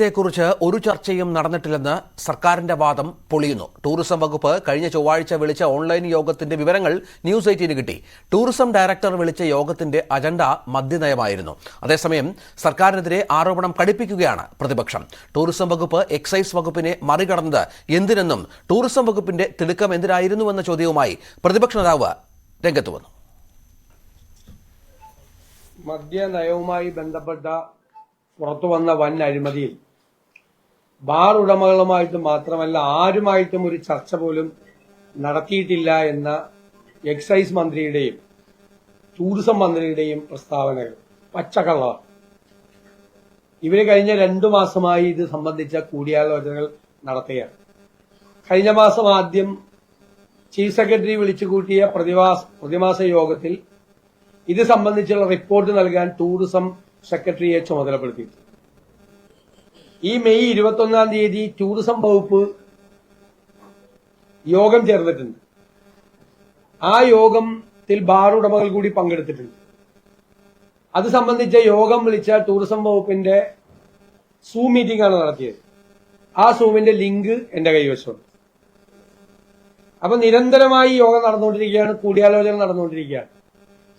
വിഷയത്തെക്കുറിച്ച് ഒരു ചർച്ചയും നടന്നിട്ടില്ലെന്ന് സർക്കാരിന്റെ വാദം പൊളിയുന്നു. ടൂറിസം വകുപ്പ് കഴിഞ്ഞ ചൊവ്വാഴ്ച വിളിച്ച ഓൺലൈൻ യോഗത്തിന്റെ വിവരങ്ങൾ ന്യൂസ് എയ്റ്റീന് കിട്ടി. ടൂറിസം ഡയറക്ടർ വിളിച്ച യോഗത്തിന്റെ അജണ്ട മദ്യനയമായിരുന്നു. അതേസമയം സർക്കാരിനെതിരെ ആരോപണം കടുപ്പിക്കുകയാണ് പ്രതിപക്ഷം. ടൂറിസം വകുപ്പ് എക്സൈസ് വകുപ്പിനെ മറികടന്നത് എന്തിനെന്നും ടൂറിസം വകുപ്പിന്റെ തിടുക്കം എന്തിനായിരുന്നുവെന്ന ചോദ്യവുമായി പ്രതിപക്ഷ നേതാവ് രംഗത്ത് വന്നു. മദ്യനയവുമായി ബന്ധപ്പെട്ട പുറത്തു വന്ന വൻ അഴിമതിയിൽ ബാർ ഉടമകളുമായിട്ട് മാത്രമല്ല ആരുമായിട്ടും ഒരു ചർച്ച പോലും നടത്തിയിട്ടില്ല എന്ന എക്സൈസ് മന്ത്രിയുടെയും ടൂറിസം മന്ത്രിയുടെയും പ്രസ്താവനകൾ. പച്ചക്കള്ളമാണ് ഇവർ കഴിഞ്ഞ രണ്ടു മാസമായി ഇത് സംബന്ധിച്ച കൂടിയാലോചനകൾ നടത്തുകയാണ്. കഴിഞ്ഞ മാസം ആദ്യം ചീഫ് സെക്രട്ടറി വിളിച്ചു കൂട്ടിയ പ്രതിമാസ പ്രതിമാസ യോഗത്തിൽ ഇത് സംബന്ധിച്ചുള്ള റിപ്പോർട്ട് നൽകാൻ ടൂറിസം സെക്രട്ടറിയെ ചുമതലപ്പെടുത്തി ഈ മെയ് ഇരുപത്തൊന്നാം തീയതി ടൂറിസം വകുപ്പ് യോഗം ചേർന്നിട്ടുണ്ട്. ആ യോഗത്തിൽ ബാർ ഉടമകൾ കൂടി പങ്കെടുത്തിട്ടുണ്ട്. അത് സംബന്ധിച്ച യോഗം വിളിച്ച ടൂറിസം വകുപ്പിന്റെ സൂം മീറ്റിംഗ് ആണ് നടത്തിയത്. ആ സൂമിന്റെ ലിങ്ക് എന്റെ കൈവശമുണ്ട്. അപ്പൊ നിരന്തരമായി യോഗം നടന്നുകൊണ്ടിരിക്കുകയാണ് കൂടിയാലോചന നടന്നുകൊണ്ടിരിക്കുകയാണ്.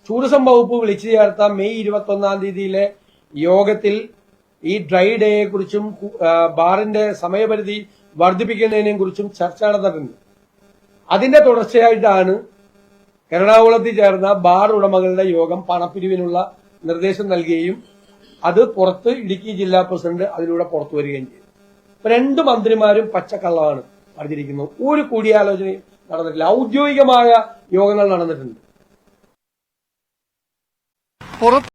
ടൂറിസം വകുപ്പ് വിളിച്ചു ചേർത്ത മെയ് ഇരുപത്തി ഒന്നാം തീയതിയിലെ യോഗത്തിൽ ഈ ഡ്രൈ ഡേയെ കുറിച്ചും ബാറിന്റെ സമയപരിധി വർദ്ധിപ്പിക്കുന്നതിനെ കുറിച്ചും ചർച്ച നടന്നിട്ടുണ്ട് അതിന്റെ തുടർച്ചയായിട്ടാണ് എറണാകുളത്ത് ചേർന്ന ബാർ ഉടമകളുടെ യോഗം പണപ്പിരിവിനുള്ള നിർദ്ദേശം നൽകുകയും അത് പുറത്ത് ഇടുക്കി ജില്ലാ പ്രസിഡന്റ് അതിലൂടെ പുറത്തു വരികയും ചെയ്തു. രണ്ട് മന്ത്രിമാരും പച്ചക്കള്ളമാണ് പറഞ്ഞിരിക്കുന്നത്. ഒരു കൂടിയാലോചനയും നടന്നിട്ടില്ല. ഔദ്യോഗികമായ യോഗങ്ങൾ നടന്നിട്ടുണ്ട്.